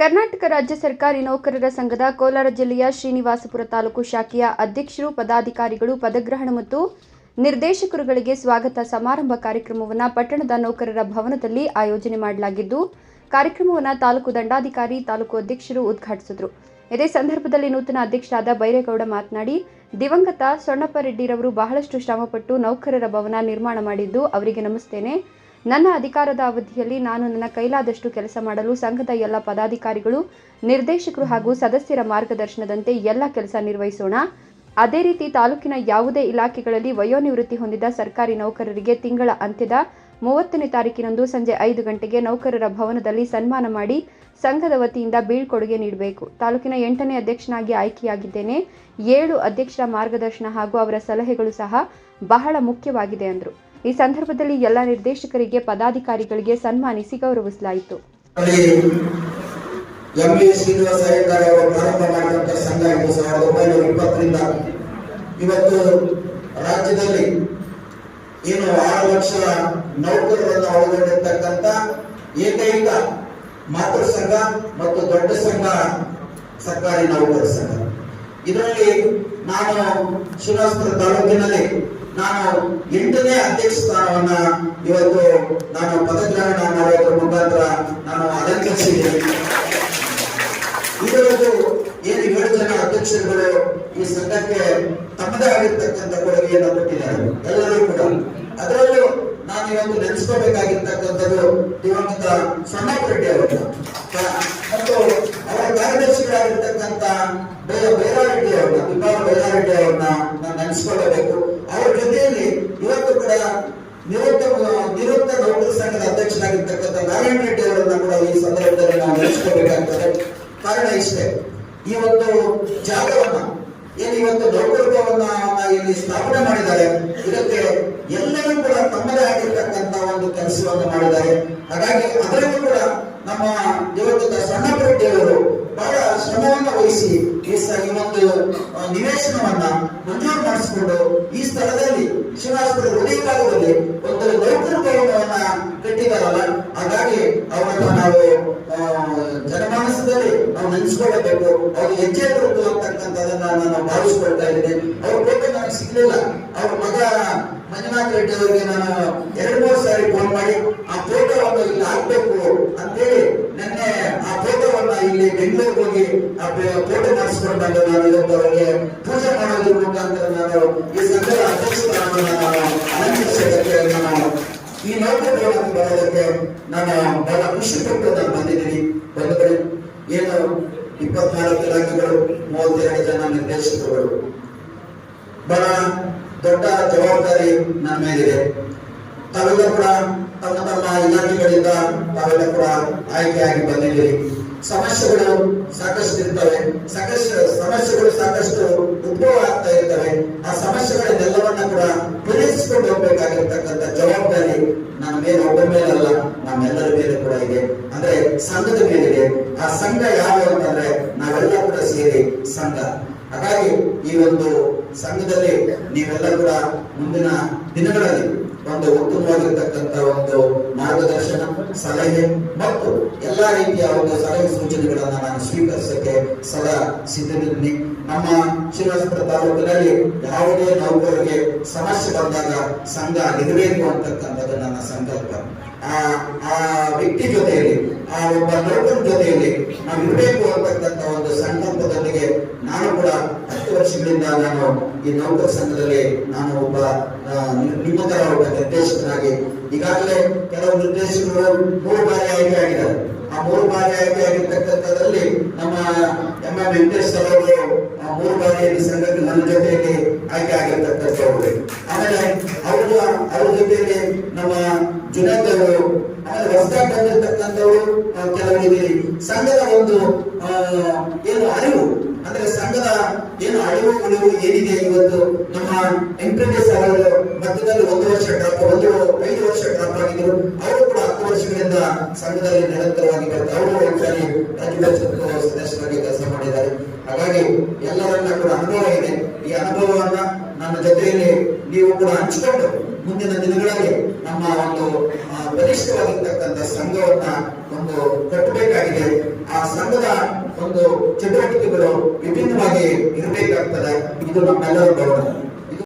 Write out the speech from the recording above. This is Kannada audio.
ಕರ್ನಾಟಕ ರಾಜ್ಯ ಸರ್ಕಾರಿ ನೌಕರರ ಸಂಘದ ಕೋಲಾರ ಜಿಲ್ಲೆಯ ಶ್ರೀನಿವಾಸಪುರ ತಾಲೂಕು ಶಾಖೆಯ ಅಧ್ಯಕ್ಷರು, ಪದಾಧಿಕಾರಿಗಳು, ಪದಗ್ರಹಣ ಮತ್ತು ನಿರ್ದೇಶಕರುಗಳಿಗೆ ಸ್ವಾಗತ ಸಮಾರಂಭ ಕಾರ್ಯಕ್ರಮವನ್ನು ಪಟ್ಟಣದ ನೌಕರರ ಭವನದಲ್ಲಿ ಆಯೋಜನೆ ಮಾಡಲಾಗಿದ್ದು, ಕಾರ್ಯಕ್ರಮವನ್ನು ತಾಲೂಕು ದಂಡಾಧಿಕಾರಿ, ತಾಲೂಕು ಅಧ್ಯಕ್ಷರು ಉದ್ಘಾಟಿಸಿದರು. ಇದೇ ಸಂದರ್ಭದಲ್ಲಿ ನೂತನ ಅಧ್ಯಕ್ಷರಾದ ಬೈರೇಗೌಡ ಮಾತನಾಡಿ, ದಿವಂಗತ ಸೊಣ್ಣಪ್ಪ ರೆಡ್ಡಿರವರು ಬಹಳಷ್ಟು ಶ್ರಮಪಟ್ಟು ನೌಕರರ ಭವನ ನಿರ್ಮಾಣ ಮಾಡಿದ್ದು, ಅವರಿಗೆ ನಮಿಸ್ತೇನೆ. ನನ್ನ ಅಧಿಕಾರದ ಅವಧಿಯಲ್ಲಿ ನಾನು ನನ್ನ ಕೈಲಾದಷ್ಟು ಕೆಲಸ ಮಾಡಲು ಸಂಘದ ಎಲ್ಲ ಪದಾಧಿಕಾರಿಗಳು, ನಿರ್ದೇಶಕರು ಹಾಗೂ ಸದಸ್ಯರ ಮಾರ್ಗದರ್ಶನದಂತೆ ಎಲ್ಲ ಕೆಲಸ ನಿರ್ವಹಿಸೋಣ. ಅದೇ ರೀತಿ ತಾಲೂಕಿನ ಯಾವುದೇ ಇಲಾಖೆಗಳಲ್ಲಿ ವಯೋನಿವೃತ್ತಿ ಹೊಂದಿದ ಸರ್ಕಾರಿ ನೌಕರರಿಗೆ ತಿಂಗಳ ಅಂತ್ಯದ ಮೂವತ್ತನೇ ತಾರೀಕಿನಂದು ಸಂಜೆ ಐದು ಗಂಟೆಗೆ ನೌಕರರ ಭವನದಲ್ಲಿ ಸನ್ಮಾನ ಮಾಡಿ ಸಂಘದ ವತಿಯಿಂದ ಬೀಳ್ಕೊಡುಗೆ ನೀಡಬೇಕು. ತಾಲೂಕಿನ ಎಂಟನೇ ಅಧ್ಯಕ್ಷನಾಗಿ ಆಯ್ಕೆಯಾಗಿದ್ದೇನೆ. ಏಳು ಅಧ್ಯಕ್ಷರ ಮಾರ್ಗದರ್ಶನ ಹಾಗೂ ಅವರ ಸಲಹೆಗಳು ಸಹ ಬಹಳ ಮುಖ್ಯವಾಗಿದೆ ಎಂದರು ಈ ಸಂದರ್ಭದಲ್ಲಿ ಎಲ್ಲ ನಿರ್ದೇಶಕರಿಗೆ, ಪದಾಧಿಕಾರಿಗಳಿಗೆ ಸನ್ಮಾನಿಸಿ ಗೌರವಿಸಲಾಯಿತು. ಇವತ್ತು ರಾಜ್ಯದಲ್ಲಿ ಏನು ಆರು ಲಕ್ಷ ನೌಕರರನ್ನು ಒಳಗೊಂಡಿರ್ತಕ್ಕಂಥ ಏಕೈಕ ಮಾತೃ ಸಂಘ ಮತ್ತು ದೊಡ್ಡ ಸಂಘ ಸರ್ಕಾರಿ ನೌಕರ ಸಂಘ. ಇದರಲ್ಲಿ ನಾನು ಶ್ರೀನಿವಾಸಪುರ ತಾಲೂಕಿನಲ್ಲಿ ನಾನು ಎಂಟನೇ ಅಧ್ಯಕ್ಷ ಸ್ಥಾನವನ್ನ ಇವತ್ತು ನಾನು ಪದಗ್ರಹಣ ಮಾಡೋದ್ರ ಮುಖಾಂತರ ನಾನು ಅಲಂಕರಿಸಿದ್ದೇನೆ. ಇದರದ್ದು ಏನು ಏಳು ಜನ ಅಧ್ಯಕ್ಷರುಗಳು ಈ ಸಂಘಕ್ಕೆ ತಮ್ಮದೇ ಆಗಿರ್ತಕ್ಕಂಥ ಕೊಡುಗೆಯನ್ನು ಕೊಟ್ಟಿದ್ದಾರೆ. ಎಲ್ಲರೂ ಕೂಡ. ಅದರಲ್ಲೂ ನಾನು ಇವತ್ತು ನೆನೆಸ್ಕೋಬೇಕಾಗಿರ್ತಕ್ಕಂಥದ್ದು ದಿವಂಗತ ಸಣ್ಣಪ್ಪ ರೆಡ್ಡಿ ಅವರನ್ನ. ಮತ್ತು ಅವರ ಕಾರ್ಯದರ್ಶಿಗಳಾಗಿರ್ತಕ್ಕಂಥ ಬೇರೆ ಬೈರಾರೆಡ್ಡಿ ಅವ್ರನ್ನ, ವಿಭಾಗ ಬೈರಾರೆಡ್ಡಿ ಅವ್ರನ್ನ ನಾನು ನೆನೆಸ್ಕೊಳ್ಳಬೇಕು. ಅವರ ಜೊತೆಯಲ್ಲಿ ಇವತ್ತು ಕೂಡ ನಿವೃತ್ತ ನಿವೃತ್ತ ನೌಕರ ಸಂಘದ ಅಧ್ಯಕ್ಷರಾಗಿರ್ತಕ್ಕಂಥ ನಾರಾಯಣ ರೆಡ್ಡಿ ಅವರನ್ನ ಕೂಡ ಈ ಸಂದರ್ಭದಲ್ಲಿ ನಾವು ನೆನೆಸ್ಕೋಬೇಕಾಗ್ತದೆ ಕಾರಣ ಇಷ್ಟೇ, ಈ ಒಂದು ಜಾಗವನ್ನ, ಏನು ಇವತ್ತು ನೌಕರತ್ವವನ್ನ ಇಲ್ಲಿ ಸ್ಥಾಪನೆ ಮಾಡಿದ್ದಾರೆ, ಇದಕ್ಕೆ ಎಲ್ಲರೂ ಕೂಡ ತಮ್ಮದೇ ಆಗಿರ್ತಕ್ಕಂಥ ಒಂದು ಕೆಲಸವನ್ನು ಮಾಡಿದ್ದಾರೆ. ಹಾಗಾಗಿ ಅದರಲ್ಲೂ ಕೂಡ ನಮ್ಮ ದಿವಂಗತ ಸಣ್ಣ ಅವರು ಬಹಳ ಶ್ರಮವನ್ನು ವಹಿಸಿ ಈ ಒಂದು ನಿವೇಶನವನ್ನ ಮಂಜೂರು ಮಾಡಿಸಿಕೊಂಡು ಸ್ಥಳದಲ್ಲಿ ಶ್ರೀನಿವಾಸಪುರ ಹೃದಯ ಭಾಗದಲ್ಲಿ ಒಂದು ನೌಕರ ಕಟ್ಟಿದಾರಲ್ಲ ಹಾಗಾಗಿ ಅವರನ್ನ ನಾವು ಜನಮಾನಸದಲ್ಲಿ ನಾವು ನೆನೆಸ್ಕೊಳ್ಳಬೇಕು ಅವ್ರು ಹೆಜ್ಜೆ ಗುರುತು ಅಂತಕ್ಕಂಥದನ್ನ ನಾನು ಭಾವಿಸ್ಕೊಳ್ತಾ ಇದ್ದೀನಿ. ಅವ್ರ ಫೋಟೋ ನನಗೆ ಸಿಗ್ಲಿಲ್ಲ. ಅವ್ರ ಮಗ ಮಂಜುನಾಥ್ ರೆಡ್ಡಿ ಅವರಿಗೆ ನಾನು ಎರಡು, ಮೂರು ಸಾರಿ ಫೋನ್ ಮಾಡಿ, ಆ ಫೋಟೋವನ್ನು ಇಲ್ಲಿ ಹಾಕ್ಬೇಕು ಅಂತೇಳಿ ನಿನ್ನೆ ಆ ಫೋಟೋವನ್ನ ಇಲ್ಲಿ ಬೆಂಗಳೂರಿಗೆ ಹೋಗಿ ಆ ಫೋಟೋ ಮಾಡಿಸ್ಕೊಂಡಾಗ ನಾನು. ಇವತ್ತು ಅವರಿಗೆ ಪೂಜೆ ಮಾಡೋದ್ರ ಮುಖಾಂತರ ನಾನು ಈ ಸಂಘದ ಅಧ್ಯಕ್ಷರನ್ನು ನಾನು ಅಲಂಕರಿಸೋದಕ್ಕೆ ನಾನು ಈ ನೌಕರಗಳನ್ನು ಬರೋದಕ್ಕೆ ನಾನು ಬಹಳ ಖುಷಿ ಪಟ್ಟು ನಾನು ಬಂದಿದ್ದೀನಿ ಬಂಧುಗಳು ಏನು ಇಪ್ಪತ್ನಾಲ್ಕು ಇಲಾಖೆಗಳು ಮೂವತ್ತೆರಡು ಜನ ನಿರ್ದೇಶಕರು ಬಹಳ ದೊಡ್ಡ ಜವಾಬ್ದಾರಿ ನನ್ನ ಮೇಲಿದೆ. ತಾವೆಲ್ಲ ಕೂಡ ತಮ್ಮ ತಮ್ಮ ಇಲಾಖೆಗಳಿಂದ ತಾವೆಲ್ಲ ಕೂಡ ಆಯ್ಕೆಯಾಗಿ ಬಂದಿದ್ದೀರಿ. ಸಮಸ್ಯೆಗಳು ಸಾಕಷ್ಟು ಇರ್ತವೆ. ಸಾಕಷ್ಟು ಸಮಸ್ಯೆಗಳು ಸಾಕಷ್ಟು ಉದ್ಭವ ಆಗ್ತಾ ಇರ್ತವೆ. ಆ ಸಮಸ್ಯೆಗಳನ್ನೆಲ್ಲವನ್ನ ಕೂಡ ಪರಿಹರಿಸಿಕೊಂಡು ಹೋಗ್ಬೇಕಾಗಿರ್ತಕ್ಕಂಥ ಜವಾಬ್ದಾರಿ ನನ್ನ ಮೇಲೆ, ಒಬ್ಬ ಮೇಲಲ್ಲ, ನಮ್ಮೆಲ್ಲರ ಮೇಲೆ ಕೂಡ ಇದೆ. ಅಂದ್ರೆ ಸಂಘದ ಮೇಲಿದೆ. ಆ ಸಂಘ ಯಾವ ಅಂತಂದ್ರೆ ಸೇರಿ ಸಂಘ. ಹಾಗಾಗಿ ಈ ಒಂದು ಸಂಘದಲ್ಲಿ ನೀವೆಲ್ಲ ಕೂಡ ಮುಂದಿನ ದಿನಗಳಲ್ಲಿ ಒಂದು ಉತ್ತಮವಾಗಿರ್ತಕ್ಕಂಥ ಒಂದು ಮಾರ್ಗದರ್ಶನ, ಸಲಹೆ ಮತ್ತು ಎಲ್ಲಾ ರೀತಿಯ ಒಂದು ಸಲಹೆ ಸೂಚನೆಗಳನ್ನ ನಾನು ಸ್ವೀಕರಿಸಕ್ಕೆ ಸದಾ ಸಿದ್ಧನಿದ್ದೀನಿ ನಮ್ಮ ಶ್ರೀನಿವಾಸಪುರ ತಾಲೂಕಿನಲ್ಲಿ ಯಾವುದೇ ನೌಕರಿಗೆ ಸಮಸ್ಯೆ ಬಂದಾಗ ಸಂಘ ಇರಬೇಕು ಅಂತಕ್ಕಂಥದ್ದು ನನ್ನ ಸಂಕಲ್ಪ. ಆ ಆ ವ್ಯಕ್ತಿ ಜೊತೆಯಲ್ಲಿ, ಆ ಒಬ್ಬ ನೌಕರ ಜೊತೆಯಲ್ಲಿ ನಾವು ಇರಬೇಕು ಅಂತಕ್ಕಂಥ ಒಂದು ಸಂಕಲ್ಪದೊಂದಿಗೆ ನಾನು ಕೂಡ ಹತ್ತು ವರ್ಷಗಳಿಂದ ನಾನು ಈ ನೌಕರ ಸಂಘದಲ್ಲಿ ನಾನು ಒಬ್ಬ ನಿಮ್ಮತರ ನಿಮ್ಮ ತರ ಒಬ್ಬ ನಿರ್ದೇಶಕನಾಗಿ ಈಗಾಗಲೇ ಕೆಲವು ನಿರ್ದೇಶಕರು ಮೂರು ಬಾರಿ ಆಯ್ಕೆ ಆಗಿದ್ದಾರೆ. ಆ ಮೂರು ಬಾರಿ ಆಯ್ಕೆ ಆಗಿರ್ತಕ್ಕಂಥದ್ರಲ್ಲಿ ನಮ್ಮ ಎಂ ಎಂ ವೆಂಕಟೇಶ್ ಮೂರು ಬಾರಿಯಲ್ಲಿ ಸಂಘಕ್ಕೆ ನನ್ನ ಜೊತೆಯಲ್ಲಿ ಆಯ್ಕೆ ಆಗಿರ್ತಕ್ಕಂಥವ್ರು. ಆಮೇಲೆ ಅವರು ಅವ್ರ ಜೊತೆಯಲ್ಲಿ ನಮ್ಮ ಜುನೇದ್ ಅವರು ಆಮೇಲೆ ಹೊಸದಾಗಿ ಬಂದಿರ್ತಕ್ಕಂಥವ್ರು ಆ, ಕೆಲವರು ಇದ್ದೀರಿ ಸಂಘದ ಒಂದು ಏನು ಅರಿವು ಅಂದ್ರೆ ಸಂಘದ ಏನು ಅರಿವು ಉಳಿವು ಏನಿದೆ ಇವತ್ತು ನಮ್ಮ ಎಂಪ್ರೆಂಟಿಸ್ ಅವರು ಮಧ್ಯದಲ್ಲಿ ಒಂದು ವರ್ಷ ಡ್ರಾಪ್ ಒಂದು ಐದು ವರ್ಷ ಡ್ರಾಪ್ ಆಗಿದ್ರು ಅವರು ಕೂಡ ಹತ್ತು ವರ್ಷಗಳಿಂದ ಸಂಘದಲ್ಲಿ ನಿರಂತರವಾಗಿ ಅವರು ಒಂದ್ಸರಿ ರಾಜ್ಯ ಪರಿಷತ್ ಸದಸ್ಯರಾಗಿ ಕೆಲಸ ಮಾಡಿದ್ದಾರೆ ಹಾಗಾಗಿ ಎಲ್ಲರನ್ನ ಕೂಡ ಅನುಭವ ಇದೆ. ಈ ಅನುಭವವನ್ನ ನನ್ನ ಜೊತೆಯಲ್ಲಿ ನೀವು ಕೂಡ ಹಂಚಿಕೊಂಡು ಮುಂದಿನ ದಿನಗಳಲ್ಲಿ ನಮ್ಮ ಒಂದು ಬಲಿಷ್ಠವಾಗಿರ್ತಕ್ಕಂಥ ಸಂಘವನ್ನ ಒಂದು ಕಟ್ಟಬೇಕಾಗಿದೆ. ಆ ಸಂಘದ ಒಂದು ಚಟುವಟಿಕೆಗಳು ವಿಭಿನ್ನವಾಗಿ ಇರಬೇಕಾಗ್ತದೆ. ಇದು ನಮ್ಮೆಲ್ಲರ ಗೌರವ